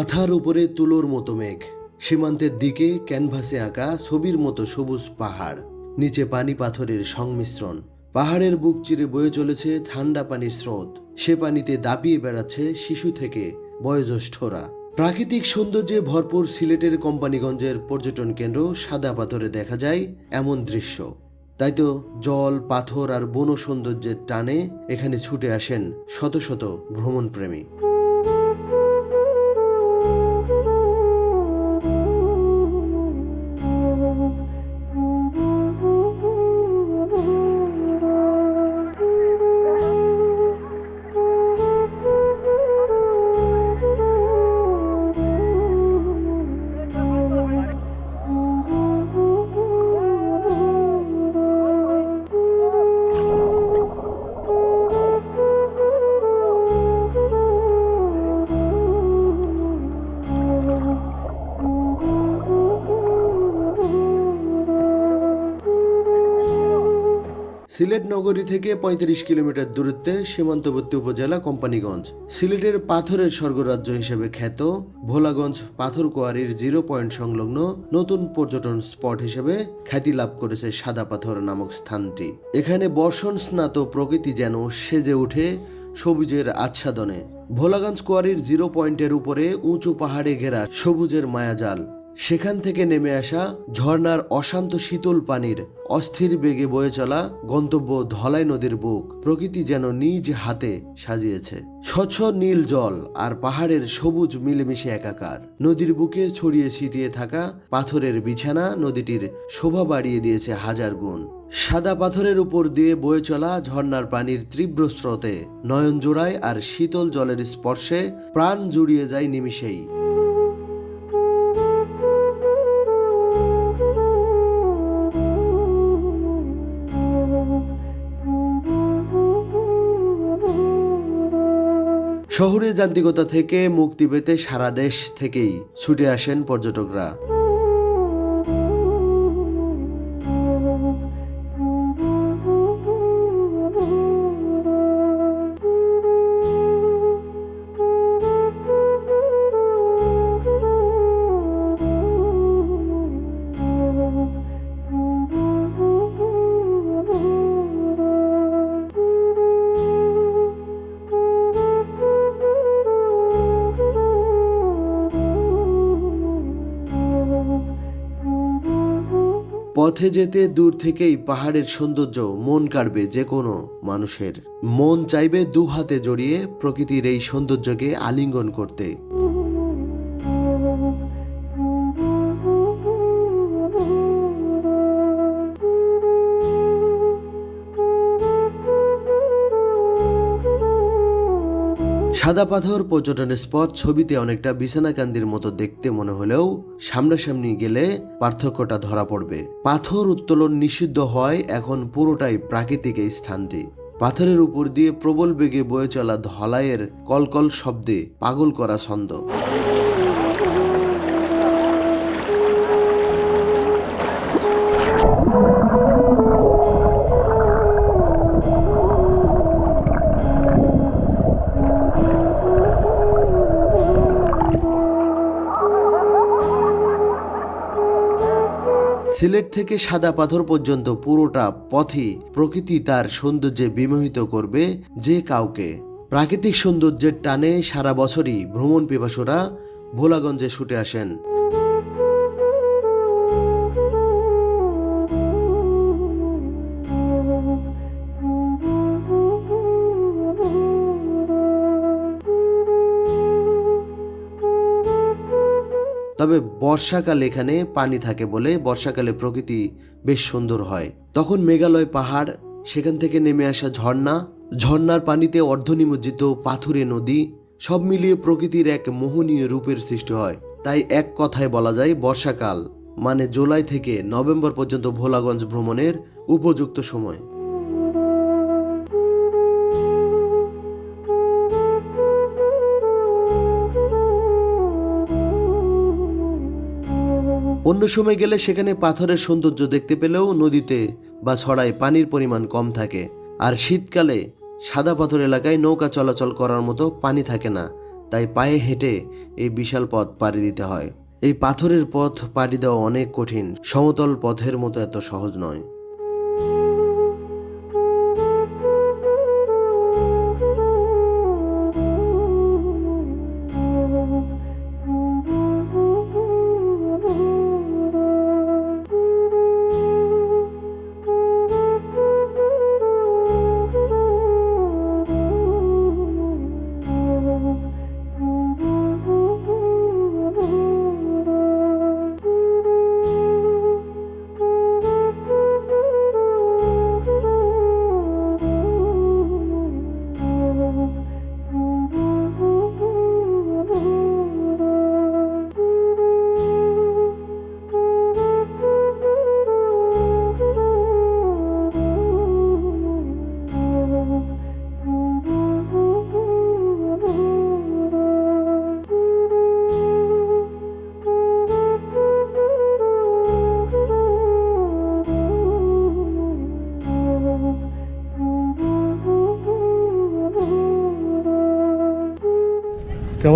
মাথার উপরে তুলোর মতো মেঘ। সীমান্তের দিকে ক্যানভাসে আঁকা ছবির মতো সবুজ পাহাড়। নিচে পানি পাথরের সংমিশ্রণ। পাহাড়ের বুক চিরে বয়ে চলেছে ঠান্ডা পানির স্রোত। সে পানিতে দাপিয়ে বেড়াচ্ছে শিশু থেকে বয়োজ্যেষ্ঠরা। প্রাকৃতিক সৌন্দর্যে ভরপুর সিলেটের কোম্পানিগঞ্জের পর্যটন কেন্দ্র সাদা পাথরে দেখা যায় এমন দৃশ্য। তাই তো জল, পাথর আর বন সৌন্দর্যের টানে এখানে ছুটে আসেন শত শত ভ্রমণপ্রেমী। সিলেট নগরী থেকে ৩৫ কিলোমিটার দূরত্বে সীমান্তবর্তী উপজেলা কোম্পানিগঞ্জ। সিলেটের পাথরের স্বর্গরাজ্য হিসেবে খ্যাত ভোলাগঞ্জ পাথর কোয়ারির জিরো পয়েন্ট সংলগ্ন নতুন পর্যটন স্পট হিসেবে খ্যাতি লাভ করেছে সাদা পাথর নামক স্থানটি। এখানে বর্ষণ স্নাত প্রকৃতি যেন সেজে ওঠে সবুজের আচ্ছাদনে। ভোলাগঞ্জ কোয়ারির জিরো পয়েন্টের উপরে উঁচু পাহাড়ে ঘেরা সবুজের মায়াজাল সেখান থেকে নেমে আসা ঝর্ণার অশান্ত শীতল পানির অস্থির বেগে বয়ে চলা গন্তব্য ধলাই নদীর বুক প্রকৃতি যেন নিজ হাতে সাজিয়েছে। স্বচ্ছ নীল জল আর পাহাড়ের সবুজ মিলেমিশে একাকার। নদীর বুকে ছড়িয়ে ছিটিয়ে থাকা পাথরের বিছানা নদীটির শোভা বাড়িয়ে দিয়েছে হাজার গুণ। সাদা পাথরের উপর দিয়ে বয়ে চলা ঝর্ণার পানির তীব্র স্রোতে নয়ন জোড়ায় আর শীতল জলের স্পর্শে প্রাণ জুড়িয়ে যায় নিমিষেই। শহুরে যান্ত্রিকতা থেকে মুক্তি পেতে সারা দেশ থেকেই ছুটে আসেন পর্যটকরা। পথে যেতে দূর থেকেই পাহাড়ের সৌন্দর্য মন কাড়বে যে কোনো মানুষের। মন চাইবে দু হাতে জড়িয়ে প্রকৃতির এই সৌন্দর্যকে আলিঙ্গন করতে। সাদা পাথর পর্যটন স্পট ছবিতে অনেকটা বিছানাকান্দির মতো দেখতে মনে হলেও সামনাসামনি গেলে পার্থক্যটা ধরা পড়বে। পাথর উত্তোলন নিষিদ্ধ হয় এখন পুরোটাই প্রাকৃতিক এই স্থানটি। পাথরের উপর দিয়ে প্রবল বেগে বয়ে চলা ধলাইয়ের কলকল শব্দে পাগল করা ছন্দ। সিলেট থেকে সাদা পাথর পর্যন্ত পুরোটা পথই প্রকৃতি তার সৌন্দর্যে বিমোহিত করবে যে কাউকে। প্রাকৃতিক সৌন্দর্যের টানে সারা বছরই ভ্রমণ পিপাসুরা ভোলাগঞ্জে ছুটে আসেন। তবে বর্ষাকাল এখানে পানি থাকে বলে বর্ষাকালে প্রকৃতি বেশ সুন্দর হয়। তখন মেঘালয় পাহাড়, সেখান থেকে নেমে আসা ঝর্ণা, ঝর্ণার পানিতে অর্ধনিমজ্জিত পাথুরে নদী, সব মিলিয়ে প্রকৃতির এক মোহনীয় রূপের সৃষ্টি হয়। তাই এক কথায় বলা যায় বর্ষাকাল মানে জুলাই থেকে নভেম্বর পর্যন্ত ভোলাগঞ্জ ভ্রমণের উপযুক্ত সময়। অন্য সময় গেলে সেখানে পাথরের সৌন্দর্য দেখতে পেলেও নদীতে বা ছড়ায় পানির পরিমাণ কম থাকে। আর শীতকালে সাদা পাথর এলাকায় নৌকা চলাচল করার মতো পানি থাকে না, তাই পায়ে হেঁটে এই বিশাল পথ পাড়ি দিতে হয়। এই পাথরের পথ পাড়ি দেওয়া অনেক কঠিন, সমতল পথের মতো এত সহজ নয়।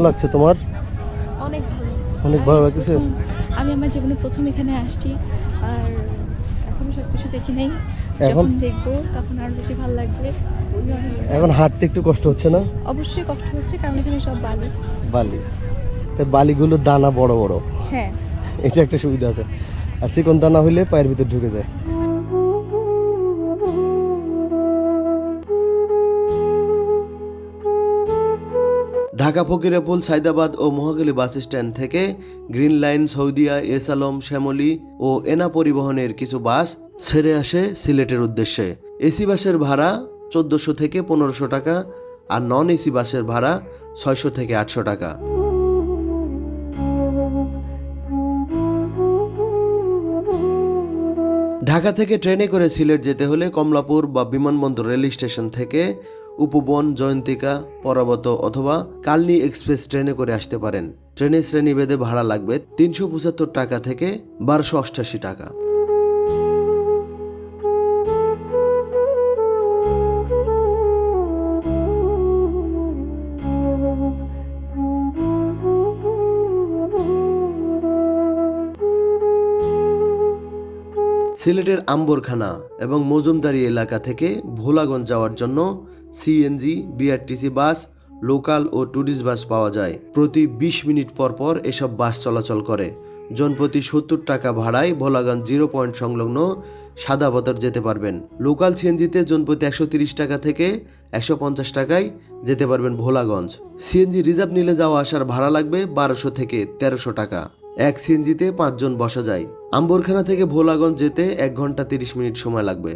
কেমন লাগছে তোমার? অনেক ভালো। অনেক ভালো? প্রথম- আমি আমার জীবনে প্রথম এখানে আসছি আর এখনও সব কিছু দেখি নাই। এখন? দেখব তখন আরও বেশি ভালো লাগবে। এখন হাঁটতে একটু কষ্ট হচ্ছে না? অবশ্যই কষ্ট হচ্ছে কারণ এখানে সব বালি। বালি। তাই বালিগুলোর দানা বড় বড়। হ্যাঁ। এটা একটা সুবিধা আছে। আর চিকন দানা হইলে পায়ের ভিতর ঢুকে যায়। ঢাকা ফকিরাপুল, সাইদাবাদ ও মহাখালী বাস স্ট্যান্ড থেকে green line, Saudia S Alam Shyamoli ও এনা পরিবহনের কিছু বাস ছেড়ে আসে সিলেটের উদ্দেশ্যে। এসি বাসের ভাড়া চোদ্দোশো থেকে পনেরোশো টাকা আর নন এসি বাসের ভাড়া ছয়শো থেকে আটশো টাকা। ঢাকা থেকে ট্রেনে করে সিলেট যেতে হলে কমলাপুর বা বিমানবন্দর রেল স্টেশন থেকে উপবন, জয়ন্তিকা, পরাবত অথবা কালনি এক্সপ্রেস ট্রেনে করে আসতে পারেন। ট্রেনের শ্রেণি ভেদে ভাড়া লাগবে তিনশো পঁচাত্তর টাকা থেকে বারোশো অষ্টাশি টাকা। সিলেটের আম্বরখানা এবং মজুমদারি এলাকা থেকে ভোলাগঞ্জ যাওয়ার জন্য সিএনজি, বিআরটিসি বাস, লোকাল ও ট্যুরিস্ট বাস পাওয়া যায়। প্রতি ২০ মিনিট পর পর এসব বাস চলাচল করে। জনপ্রতি সত্তর টাকা ভাড়ায় ভোলাগঞ্জ জিরো পয়েন্ট সংলগ্ন সাদা বদর যেতে পারবেন। লোকাল সিএনজিতে জনপ্রতি একশো তিরিশ টাকা থেকে একশো পঞ্চাশ টাকায় যেতে পারবেন ভোলাগঞ্জ। সিএনজি রিজার্ভ নিলে যাওয়া আসার ভাড়া লাগবে বারোশো থেকে তেরোশো টাকা। এক সিএনজিতে পাঁচজন বসা যায়। আম্বরখানা থেকে ভোলাগঞ্জ যেতে এক ঘণ্টা তিরিশ মিনিট সময় লাগবে।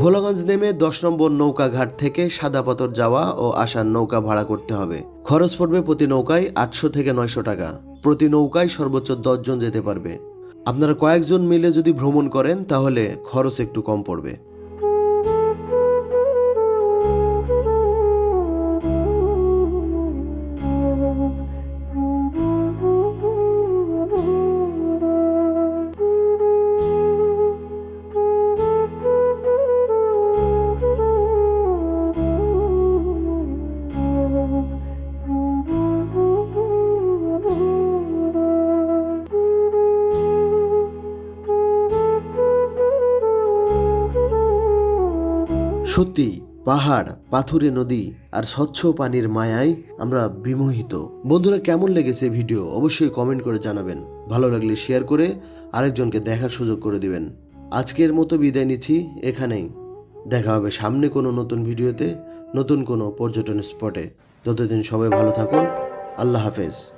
ভোলাগঞ্জ নেমে দশ নম্বর নৌকা ঘাট থেকে সাদাপাতর যাওয়া ও আসার নৌকা ভাড়া করতে হবে। খরচ পড়বে প্রতি নৌকায় আটশো থেকে নয়শো টাকা। প্রতি নৌকায় সর্বোচ্চ দশজন যেতে পারবে। আপনারা কয়েকজন মিলে যদি ভ্রমণ করেন, তাহলে খরচ একটু কম পড়বে। সত্যি, পাহাড়, পাথুরে নদী আর স্বচ্ছ পানির মায়ায় আমরা বিমোহিত। বন্ধুরা, কেমন লেগেছে ভিডিও? অবশ্যই কমেন্ট করে জানাবেন। ভালো লাগলে শেয়ার করে আরেকজনকে দেখার সুযোগ করে দিবেন। আজকের মতো বিদায় নিচ্ছি এখানেই। দেখা হবে সামনে কোনো নতুন ভিডিওতে, নতুন কোনো পর্যটন স্পটে ততদিন সবাই ভালো থাকুন। আল্লাহ হাফেজ।